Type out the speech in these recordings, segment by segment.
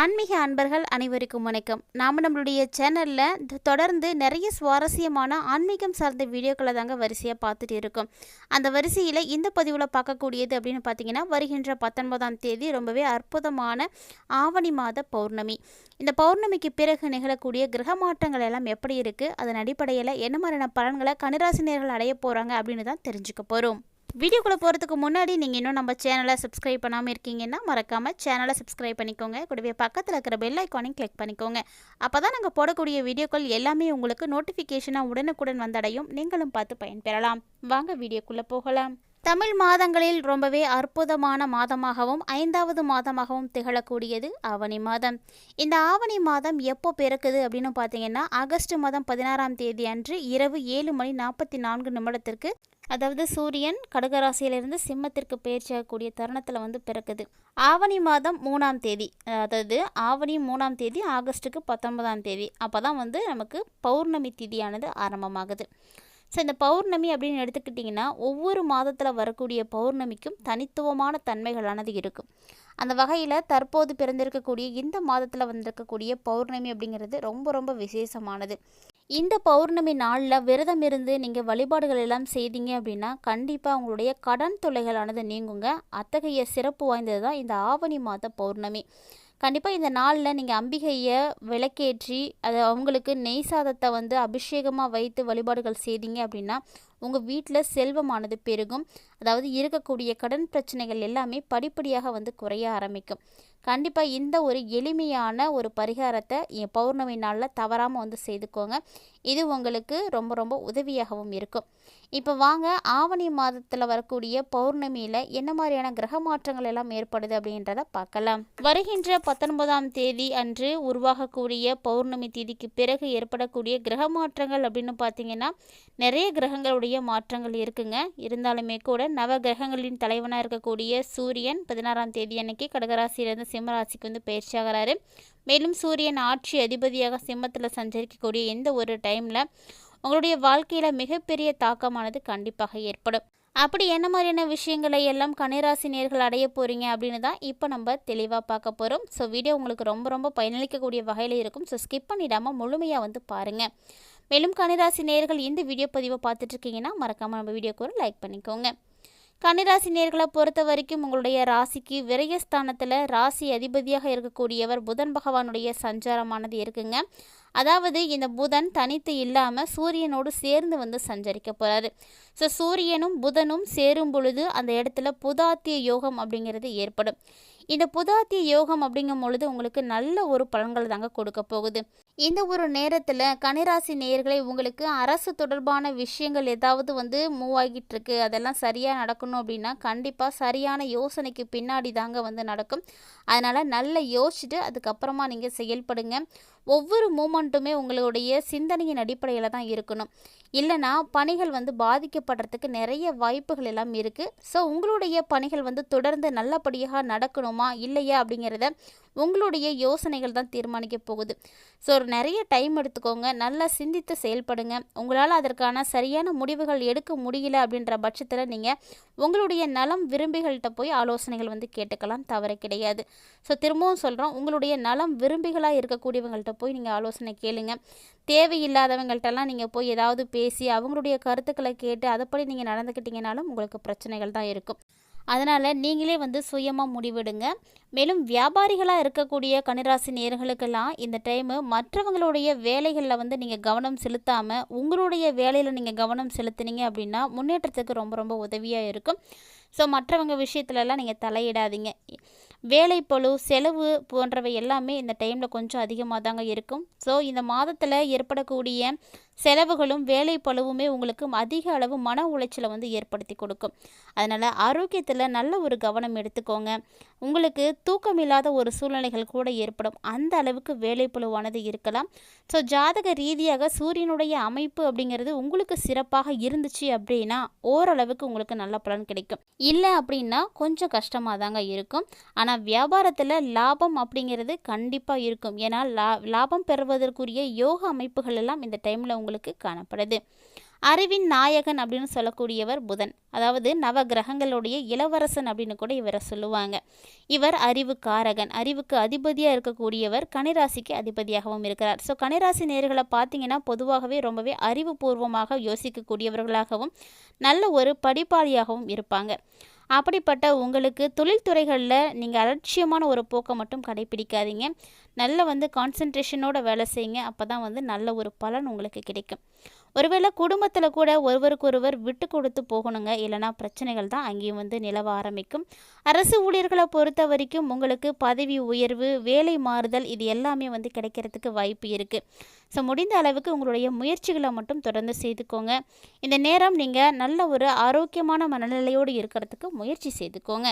ஆன்மீக அன்பர்கள் அனைவருக்கும் வணக்கம். நாம் நம்மளுடைய சேனலில் தொடர்ந்து நிறைய சுவாரஸ்யமான ஆன்மீகம் சார்ந்த வீடியோக்களை தாங்க வரிசையாக பார்த்துட்டு இருக்கோம். அந்த வரிசையில் இந்த பதிவில் பார்க்கக்கூடியது அப்படின்னு பார்த்தீங்கன்னா வருகின்ற பத்தொன்பதாம் தேதி ரொம்பவே அற்புதமான ஆவணி மாத பௌர்ணமி. இந்த பௌர்ணமிக்கு பிறகு நிகழக்கூடிய கிரக மாற்றங்கள் எல்லாம் எப்படி இருக்குது அதன் அடிப்படையில் என்ன மாதிரியான பலன்களை கனிராசினியர்கள் அடைய போகிறாங்க அப்படின்னு தான் தெரிஞ்சுக்க போகிறோம் வீடியோக்குள்ளே போகிறதுக்கு முன்னாடி நீங்கள் இன்னும் நம்ம சேனலை சப்ஸ்கிரைப் பண்ணாமல் இருக்கீங்கன்னா மறக்காமல் சேனலை சப்ஸ்கிரைப் பண்ணிக்கோங்க. கூடவே பக்கத்தில் இருக்கிற பெல் ஐக்கானையும் கிளிக் பண்ணிக்கோங்க. அப்போ தான் நாங்கள் போடக்கூடிய வீடியோக்கள் எல்லாமே உங்களுக்கு நோட்டிஃபிகேஷனாக உடனுக்குடன் வந்தடையும். நீங்களும் பார்த்து பயன்பெறலாம். வாங்க வீடியோக்குள்ளே போகலாம். தமிழ் மாதங்களில் ரொம்பவே அற்புதமான மாதமாகவும் ஐந்தாவது மாதமாகவும் திகழக்கூடியது ஆவணி மாதம். இந்த ஆவணி மாதம் எப்போ பிறக்குது அப்படின்னு பார்த்தீங்கன்னா ஆகஸ்ட் மாதம் பதினாறாம் தேதி அன்று இரவு ஏழு மணி நாற்பத்தி நான்கு நிமிடத்திற்கு அதாவது சூரியன் கடகராசியிலிருந்து சிம்மத்திற்கு பயிற்சியாகக்கூடிய தருணத்தில் வந்து பிறக்குது. ஆவணி மாதம் மூணாம் தேதி அதாவது ஆவணி மூணாம் தேதி ஆகஸ்ட்டுக்கு பத்தொன்பதாம் தேதி. அப்போ தான் வந்து நமக்கு பௌர்ணமி திதியானது ஆரம்பமாகுது. ஸோ இந்த பௌர்ணமி அப்படின்னு எடுத்துக்கிட்டிங்கன்னா ஒவ்வொரு மாதத்தில் வரக்கூடிய பௌர்ணமிக்கும் தனித்துவமான தன்மைகளானது இருக்கும் அந்த வகையில் தற்போது பிறந்திருக்கக்கூடிய இந்த மாதத்தில் வந்திருக்கக்கூடிய பௌர்ணமி அப்படிங்கிறது ரொம்ப ரொம்ப விசேஷமானது. இந்த பௌர்ணமி நாளில் விரதம் இருந்து நீங்கள் வழிபாடுகள் எல்லாம் செய்தீங்க அப்படின்னா கண்டிப்பாக உங்களுடைய கடன் தொல்லைகளானது நீங்குங்க. அத்தகைய சிறப்பு வாய்ந்தது தான் இந்த ஆவணி மாத பௌர்ணமி. கண்டிப்பாக இந்த நாளில் நீங்கள் அம்பிகையை விளக்கேற்றி அதை அவங்களுக்கு நெய் சாதத்தை வந்து அபிஷேகமாக வைத்து வழிபாடுகள் செய்தீங்க அப்படின்னா உங்கள் வீட்டில் செல்வமானது பெருகும். அதாவது இருக்கக்கூடிய கடன் பிரச்சனைகள் எல்லாமே படிப்படியாக வந்து குறைய ஆரம்பிக்கும். கண்டிப்பாக இந்த ஒரு எளிமையான ஒரு பரிகாரத்தை என் பௌர்ணமி நாளில் தவறாமல் வந்து செய்துக்கோங்க. இது உங்களுக்கு ரொம்ப ரொம்ப உதவியாகவும் இருக்கும். இப்போ வாங்க ஆவணி மாதத்தில் வரக்கூடிய பௌர்ணமியில் என்ன மாதிரியான கிரக மாற்றங்கள் எல்லாம் ஏற்படுது அப்படின்றத பார்க்கலாம். வருகின்ற பத்தொன்பதாம் தேதி அன்று உருவாகக்கூடிய பௌர்ணமி தேதிக்கு பிறகு ஏற்படக்கூடிய கிரக மாற்றங்கள் அப்படின்னு பார்த்தீங்கன்னா நிறைய கிரகங்களுடைய மாற்றங்கள் இருக்குங்க. இருந்தாலுமே கூட நவ கிரகங்களின் தலைவனாக இருக்கக்கூடிய சூரியன் பதினாறாம் தேதி அன்னைக்கு கடகராசியிலிருந்து சிம்மராசிக்கு வந்து பயிற்சியாகிறாரு மேலும் சூரியன் ஆட்சி அதிபதியாக சிம்மத்தில் சஞ்சரிக்கக்கூடிய எந்த ஒரு டைமில் உங்களுடைய வாழ்க்கையில் மிகப்பெரிய தாக்கமானது கண்டிப்பாக ஏற்படும். அப்படி என்ன மாதிரியான விஷயங்களை எல்லாம் கனிராசி நேர்கள் அடைய போகிறீங்க அப்படின்னு தான் இப்போ நம்ம தெளிவாக பார்க்க போகிறோம் ஸோ வீடியோ உங்களுக்கு ரொம்ப ரொம்ப பயனளிக்கக்கூடிய வகையில் இருக்கும். ஸோ ஸ்கிப் பண்ணிடாமல் முழுமையாக வந்து பாருங்கள் மேலும் கனிராசி நேர்கள் இந்த வீடியோ பதிவை பார்த்துட்ருக்கீங்கன்னா மறக்காமல் நம்ம வீடியோக்கு ஒரு லைக் பண்ணிக்கோங்க. கன்னிராசி நேர்களை பொறுத்த வரைக்கும் உங்களுடைய ராசிக்கு விரயஸ்தானத்தில் ராசி அதிபதியாக இருக்கக்கூடியவர் புதன் பகவானுடைய சஞ்சாரமானது இருக்குங்க. அதாவது இந்த புதன் தனித்து இல்லாமல் சூரியனோடு சேர்ந்து வந்து சஞ்சரிக்க போகிறாரு ஸோ சூரியனும் புதனும் சேரும் பொழுது அந்த இடத்துல புதாத்திய யோகம் அப்படிங்கிறது ஏற்படும். இந்த புதாத்திய யோகம் அப்படிங்கும் பொழுது உங்களுக்கு நல்ல ஒரு பலன்கள் தாங்க கொடுக்க போகுது. இந்த ஒரு நேரத்தில் கனிராசி நேர்களை உங்களுக்கு அரசு தொடர்பான விஷயங்கள் ஏதாவது வந்து மூவ் ஆகிட்டு இருக்கு. அதெல்லாம் சரியாக நடக்கணும் அப்படின்னா கண்டிப்பாக சரியான யோசனைக்கு பின்னாடி தாங்க வந்து நடக்கும். அதனால் நல்லா யோசிச்சுட்டு அதுக்கப்புறமா நீங்கள் செயல்படுங்க. ஒவ்வொரு மூமெண்ட்டுமே உங்களுடைய சிந்தனையின் அடிப்படையில் தான் இருக்கணும். இல்லைனா பணிகள் வந்து பாதிக்கப்படுறதுக்கு நிறைய வாய்ப்புகள் எல்லாம் இருக்குது ஸோ உங்களுடைய பணிகள் வந்து தொடர்ந்து நல்லபடியாக நடக்கணுமா இல்லையா அப்படிங்கிறத உங்களுடைய யோசனைகள் தான் தீர்மானிக்க போகுது. ஸோ ஒரு நிறைய டைம் எடுத்துக்கோங்க. நல்லா சிந்தித்து செயல்படுங்க. உங்களால் அதற்கான சரியான முடிவுகள் எடுக்க முடியல அப்படின்ற பட்சத்தில் நீங்கள் உங்களுடைய நலம் விரும்பிகள்கிட்ட போய் ஆலோசனைகள் வந்து கேட்டுக்கலாம். தவறு கிடையாது. ஸோ திரும்பவும் சொல்கிறோம் உங்களுடைய நலம் விரும்பிகளாக இருக்கக்கூடியவங்கள்ட்ட போய் நீங்கள் ஆலோசனை கேளுங்க. தேவையில்லாதவங்கள்ட்டெல்லாம் நீங்கள் போய் ஏதாவது பேசி அவங்களுடைய கருத்துக்களை கேட்டு அதைப்படி நீங்கள் நடந்துக்கிட்டீங்கனாலும் உங்களுக்கு பிரச்சனைகள் தான் இருக்கும். அதனால் நீங்களே வந்து சுயமாக முடிவெடுங்க. மேலும் வியாபாரிகளாக இருக்கக்கூடிய கனிராசி நேர்களுக்கெல்லாம் இந்த டைமு மற்றவங்களுடைய வேலைகளில் வந்து நீங்கள் கவனம் செலுத்தாமல் உங்களுடைய வேலையில் நீங்கள் கவனம் செலுத்துனீங்க அப்படின்னா முன்னேற்றத்துக்கு ரொம்ப ரொம்ப உதவியாக இருக்கும். ஸோ மற்றவங்க விஷயத்துலலாம் நீங்கள் தலையிடாதீங்க. வேலைப்பழு செலவு போன்றவை எல்லாமே இந்த டைமில் கொஞ்சம் அதிகமாக தாங்க இருக்கும். ஸோ இந்த மாதத்தில் ஏற்படக்கூடிய செலவுகளும் வேலை பழுவுமே உங்களுக்கு அதிக அளவு மன உளைச்சலை வந்து ஏற்படுத்தி கொடுக்கும். அதனால் ஆரோக்கியத்தில் நல்ல ஒரு கவனம் எடுத்துக்கோங்க. உங்களுக்கு தூக்கம் இல்லாத ஒரு சூழ்நிலைகள் கூட ஏற்படும். அந்த அளவுக்கு வேலைப்பழுவானது இருக்கலாம். ஸோ ஜாதக ரீதியாக சூரியனுடைய அமைப்பு அப்படிங்கிறது உங்களுக்கு சிறப்பாக இருந்துச்சு அப்படின்னா ஓரளவுக்கு உங்களுக்கு நல்ல பலன் கிடைக்கும். இல்லை அப்படின்னா கொஞ்சம் கஷ்டமாக தாங்க இருக்கும். ஆனால் வியாபாரத்தில் லாபம் அப்படிங்கிறது கண்டிப்பாக இருக்கும். ஏன்னா லா லாபம் பெறுவதற்குரிய யோக அமைப்புகள் எல்லாம் இந்த டைமில் உங்களுக்கு காணப்படுது. அறிவின் நாயகன் அப்படின்னு சொல்லக்கூடியவர் புதன். அதாவது நவ கிரகங்களுடைய இளவரசன் அப்படின்னு கூட இவரை சொல்லுவாங்க. இவர் அறிவு காரகன் அறிவுக்கு அதிபதியாக இருக்கக்கூடியவர் கனிராசிக்கு அதிபதியாகவும் இருக்கிறார். ஸோ கனிராசி நேர்களை பார்த்தீங்கன்னா பொதுவாகவே ரொம்பவே அறிவுபூர்வமாக யோசிக்கக்கூடியவர்களாகவும் நல்ல ஒரு படிப்பாளியாகவும் இருப்பாங்க. அப்படிப்பட்ட உங்களுக்கு தொழில்துறைகளில் நீங்கள் அலட்சியமான ஒரு போக்கை மட்டும் கடைப்பிடிக்காதீங்க நல்ல வந்து கான்சன்ட்ரேஷனோட வேலை செய்யுங்க. அப்போ தான் வந்து நல்ல ஒரு பலன் உங்களுக்கு கிடைக்கும். ஒருவேளை குடும்பத்தில் கூட ஒருவருக்கொருவர் விட்டு கொடுத்து போகணுங்க. இல்லைனா பிரச்சனைகள் தான் அங்கேயும் வந்து நிலவ ஆரம்பிக்கும். அரசு ஊழியர்களை பொறுத்த வரைக்கும் உங்களுக்கு பதவி உயர்வு வேலை மாறுதல் இது எல்லாமே வந்து கிடைக்கிறதுக்கு வாய்ப்பு இருக்குது ஸோ முடிந்த அளவுக்கு உங்களுடைய முயற்சிகளை மட்டும் தொடர்ந்து செய்துக்கோங்க. இந்த நேரம் நீங்கள் நல்ல ஒரு ஆரோக்கியமான மனநிலையோடு இருக்கிறதுக்கு முயற்சி செய்துக்கோங்க.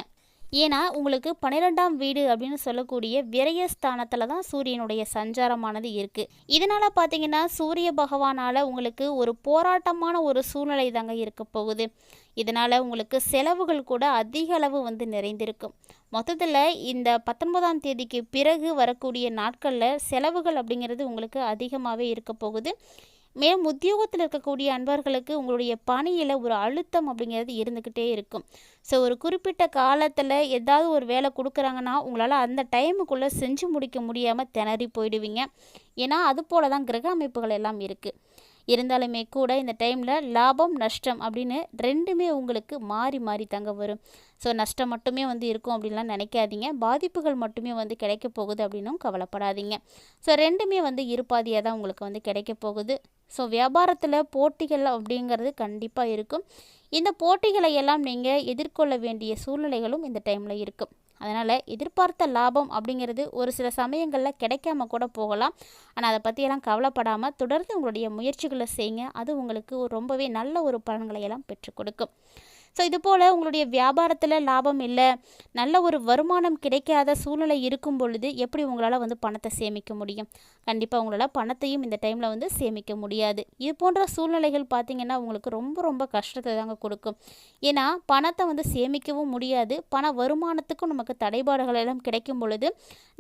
ஏன்னா உங்களுக்கு பன்னிரெண்டாம் வீடு அப்படின்னு சொல்லக்கூடிய விரயஸ்தானத்தில் தான் சூரியனுடைய சஞ்சாரமானது இருக்குது இதனால் பார்த்தீங்கன்னா சூரிய பகவானால் உங்களுக்கு ஒரு போராட்டமான ஒரு சூழ்நிலை தாங்க இருக்க போகுது. இதனால் உங்களுக்கு செலவுகள் கூட அதிக அளவு வந்து நிறைந்திருக்கும். மொத்தத்தில் இந்த பத்தொன்பதாம் தேதிக்கு பிறகு வரக்கூடிய நாட்களில் செலவுகள் அப்படிங்கிறது உங்களுக்கு அதிகமாகவே இருக்க போகுது. மேலும் உத்தியோகத்தில் இருக்கக்கூடிய அன்பர்களுக்கு உங்களுடைய பணியில் ஒரு அழுத்தம் அப்படிங்கிறது இருந்துக்கிட்டே இருக்கும். ஸோ ஒரு குறிப்பிட்ட காலத்தில் ஏதாவது ஒரு வேலை கொடுக்குறாங்கன்னா உங்களால் அந்த டைமுக்குள்ளே செஞ்சு முடிக்க முடியாமல் திணறி போயிடுவீங்க. ஏன்னா அது போல தான் கிரக அமைப்புகள் எல்லாம் இருக்குது இருந்தாலுமே கூட இந்த டைமில் லாபம் நஷ்டம் அப்படின்னு ரெண்டுமே உங்களுக்கு மாறி மாறி தாங்க வரும். ஸோ நஷ்டம் மட்டுமே வந்து இருக்கும் அப்படின்லாம் நினைக்காதீங்க. பாதிப்புகள் மட்டுமே வந்து கிடைக்க போகுது அப்படின்னும் கவலைப்படாதீங்க. ஸோ ரெண்டுமே வந்து இருப்பாதியாக தான் உங்களுக்கு வந்து கிடைக்க போகுது. ஸோ வியாபாரத்தில் போட்டிகள் அப்படிங்கிறது கண்டிப்பாக இருக்கும். இந்த போட்டிகளை எல்லாம் நீங்கள் எதிர்கொள்ள வேண்டிய சூழ்நிலைகளும் இந்த டைமில் இருக்கும். அதனால் எதிர்பார்த்த லாபம் அப்படிங்கிறது ஒரு சில சமயங்களில் கிடைக்காம கூட போகலாம். ஆனால் அதை பற்றியெல்லாம் கவலைப்படாமல் தொடர்ந்து உங்களுடைய முயற்சிகளை செய்யுங்க. அது உங்களுக்கு ரொம்பவே நல்ல ஒரு பலன்களை எல்லாம் பெற்றுக் கொடுக்கும். ஸோ இது போல் உங்களுடைய வியாபாரத்தில் லாபம் இல்லை நல்ல ஒரு வருமானம் கிடைக்காத சூழ்நிலை இருக்கும் பொழுது எப்படி உங்களால் வந்து பணத்தை சேமிக்க முடியும்? கண்டிப்பாக உங்களால் பணத்தையும் இந்த டைமில் வந்து சேமிக்க முடியாது. இது போன்ற சூழ்நிலைகள் பார்த்திங்கன்னா உங்களுக்கு ரொம்ப ரொம்ப கஷ்டத்தை தாங்க கொடுக்கும். ஏன்னா பணத்தை வந்து சேமிக்கவும் முடியாது. பண வருமானத்துக்கும் நமக்கு தடைபாடுகள் எல்லாம் கிடைக்கும் பொழுது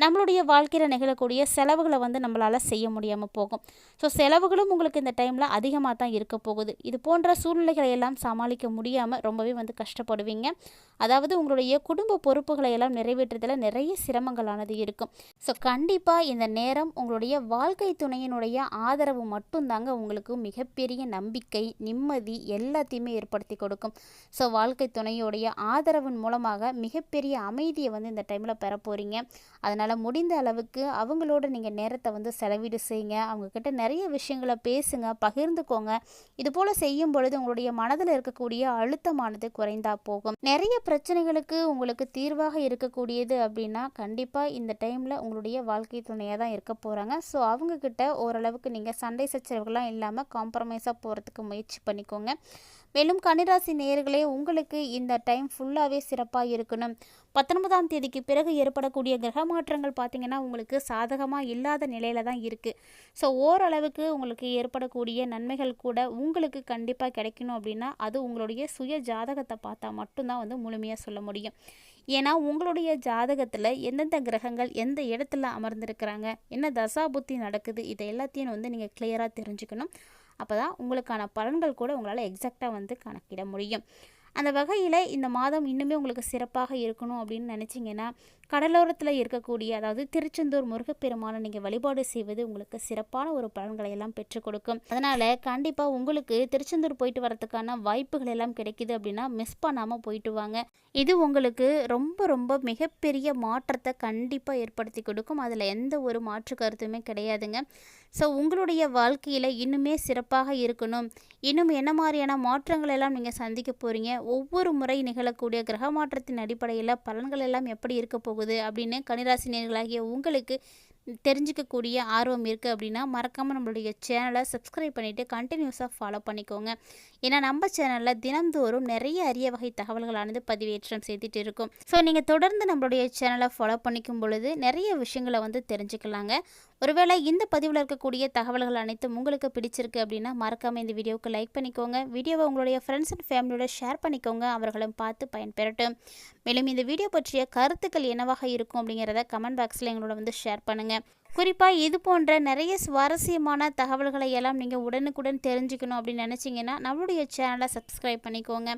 நம்மளுடைய வாழ்க்கையில் நிகழக்கூடிய செலவுகளை வந்து நம்மளால் செய்ய முடியாமல் போகும். ஸோ செலவுகளும் உங்களுக்கு இந்த டைமில் அதிகமாக தான் இருக்க போகுது. இது போன்ற சூழ்நிலைகளை எல்லாம் சமாளிக்க முடியாமல் ரொம்ப ரொம்பவே வந்து கஷ்டப்படுவீங்க. அதாவது உங்களுடைய குடும்ப பொறுப்புகளை எல்லாம் நிறைவேற்றுறதுல நிறைய சிரமங்களானது இருக்கும். ஸோ கண்டிப்பாக இந்த நேரம் உங்களுடைய வாழ்க்கை துணையினுடைய ஆதரவு மட்டும்தாங்க உங்களுக்கு மிகப்பெரிய நம்பிக்கை நிம்மதி எல்லாத்தையுமே ஏற்படுத்தி கொடுக்கும். ஸோ வாழ்க்கை துணையுடைய ஆதரவின் மூலமாக மிகப்பெரிய அமைதியை வந்து இந்த டைமில் பெற போகிறீங்க அதனால் முடிந்த அளவுக்கு அவங்களோட நீங்கள் நேரத்தை வந்து செலவீடு செய்யுங்க அவங்கக்கிட்ட நிறைய விஷயங்களை பேசுங்க பகிர்ந்துக்கோங்க. இது போல் செய்யும் பொழுது உங்களுடைய மனதில் இருக்கக்கூடிய அழுத்தமான ஆனது குறைந்தா போகும். நிறைய பிரச்சனைகளுக்கு உங்களுக்கு தீர்வாக இருக்கக்கூடியது அப்படின்னா கண்டிப்பாக இந்த டைமில் உங்களுடைய வாழ்க்கை துணையாக தான் இருக்க போகிறாங்க ஸோ அவங்கக்கிட்ட ஓரளவுக்கு நீங்கள் சண்டை சச்சரவுகள்லாம் இல்லாமல் காம்ப்ரமைஸாக போகிறதுக்கு முயற்சி பண்ணிக்கோங்க. மேலும் கன்னிராசி நேயர்களே உங்களுக்கு இந்த டைம் ஃபுல்லாகவே சிறப்பாக இருக்கணும். பத்தொன்பதாம் தேதிக்கு பிறகு ஏற்படக்கூடிய கிரக மாற்றங்கள் பார்த்திங்கன்னா உங்களுக்கு சாதகமாக இல்லாத நிலையில தான் இருக்குது ஸோ ஓரளவுக்கு உங்களுக்கு ஏற்படக்கூடிய நன்மைகள் கூட உங்களுக்கு கண்டிப்பாக கிடைக்கணும் அப்படின்னா அது உங்களுடைய சுய ஜாதகத்தை பார்த்தா மட்டும்தான் வந்து முழுமையாக சொல்ல முடியும். ஏன்னா உங்களுடைய ஜாதகத்தில் எந்தெந்த கிரகங்கள் எந்த இடத்துல அமர்ந்திருக்கிறாங்க என்ன தசா புத்தி நடக்குது இதை எல்லாத்தையும் வந்து நீங்கள் கிளியராக தெரிஞ்சுக்கணும். அப்போ தான் உங்களுக்கான பலன்கள் கூட உங்களால் எக்ஸாக்டாக வந்து கணக்கிட முடியும். அந்த வகையில் இந்த மாதம் இன்னுமே உங்களுக்கு சிறப்பாக இருக்கணும் அப்படின்னு நினச்சிங்கன்னா கடலோரத்தில் இருக்கக்கூடிய அதாவது திருச்செந்தூர் முருகப்பெருமானை நீங்கள் வழிபாடு செய்வது உங்களுக்கு சிறப்பான ஒரு பலன்களை எல்லாம் பெற்றுக் கொடுக்கும். அதனால் கண்டிப்பாக உங்களுக்கு திருச்செந்தூர் போயிட்டு வரதுக்கான வாய்ப்புகள் எல்லாம் கிடைக்குது அப்படின்னா மிஸ் பண்ணாமல் போயிட்டு வாங்க. இது உங்களுக்கு ரொம்ப ரொம்ப மிகப்பெரிய மாற்றத்தை கண்டிப்பாக ஏற்படுத்தி கொடுக்கும். அதில் எந்த ஒரு மாற்று கருத்துமே கிடையாதுங்க. ஸோ உங்களுடைய வாழ்க்கையில் இன்னுமே சிறப்பாக இருக்கணும். இன்னும் என்ன மாதிரியான மாற்றங்கள் எல்லாம் நீங்கள் சந்திக்க போகிறீங்க ஒவ்வொரு முறை நிகழக்கூடிய கிரக மாற்றத்தின் அடிப்படையில் பலன்கள் எல்லாம் எப்படி இருக்க போகுது? அப்படின்னு கனிராசினியர்களாகிய உங்களுக்கு தெரிஞ்சிக்கக்கூடிய ஆர்வம் இருக்குது அப்படின்னா மறக்காமல் நம்மளுடைய சேனலை சப்ஸ்கிரைப் பண்ணிவிட்டு கண்டினியூஸாக ஃபாலோ பண்ணிக்கோங்க. ஏன்னா நம்ம சேனலில் தினந்தோறும் நிறைய அரிய வகை தகவல்களானது பதிவேற்றம் செய்துட்டு இருக்கும். ஸோ நீங்கள் தொடர்ந்து நம்மளுடைய சேனலை ஃபாலோ பண்ணிக்கும் பொழுது நிறைய விஷயங்களை வந்து தெரிஞ்சுக்கலாங்க. ஒருவேளை இந்த பதிவில் இருக்கக்கூடிய தகவல்கள் அனைத்தும் உங்களுக்கு பிடிச்சிருக்கு அப்படின்னா மறக்காமல் இந்த வீடியோவுக்கு லைக் பண்ணிக்கோங்க. வீடியோவை உங்களுடைய ஃப்ரெண்ட்ஸ் அண்ட் ஃபேமிலியோட ஷேர் பண்ணிக்கோங்க. அவர்களும் பார்த்து பயன்பெறட்டும். மேலும் இந்த வீடியோ பற்றிய கருத்துக்கள் என்னவாக இருக்கும் அப்படிங்கிறத கமெண்ட் பாக்ஸில் எங்களோட வந்து ஷேர் பண்ணுங்கள் குறிப்பாக இது போன்ற நிறைய சுவாரஸ்யமான தகவல்களை எல்லாம் நீங்கள் உடனுக்குடன் தெரிஞ்சுக்கணும் அப்படின்னு நினச்சிங்கன்னா நம்மளுடைய சேனலை சப்ஸ்கிரைப் பண்ணிக்கோங்க.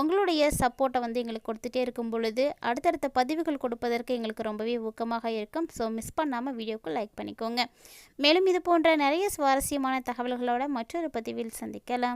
உங்களுடைய சப்போர்ட்டை வந்து எங்களுக்கு கொடுத்துட்டே இருக்கும் பொழுது அடுத்தடுத்த பதிவுகள் கொடுப்பதற்கு எங்களுக்கு ரொம்பவே ஊக்கமாக இருக்கும். ஸோ மிஸ் பண்ணாமல் வீடியோக்கு லைக் பண்ணிக்கோங்க. மேலும் இது போன்ற நிறைய சுவாரஸ்யமான தகவல்களோட மற்றொரு பதிவில் சந்திக்கலாம்.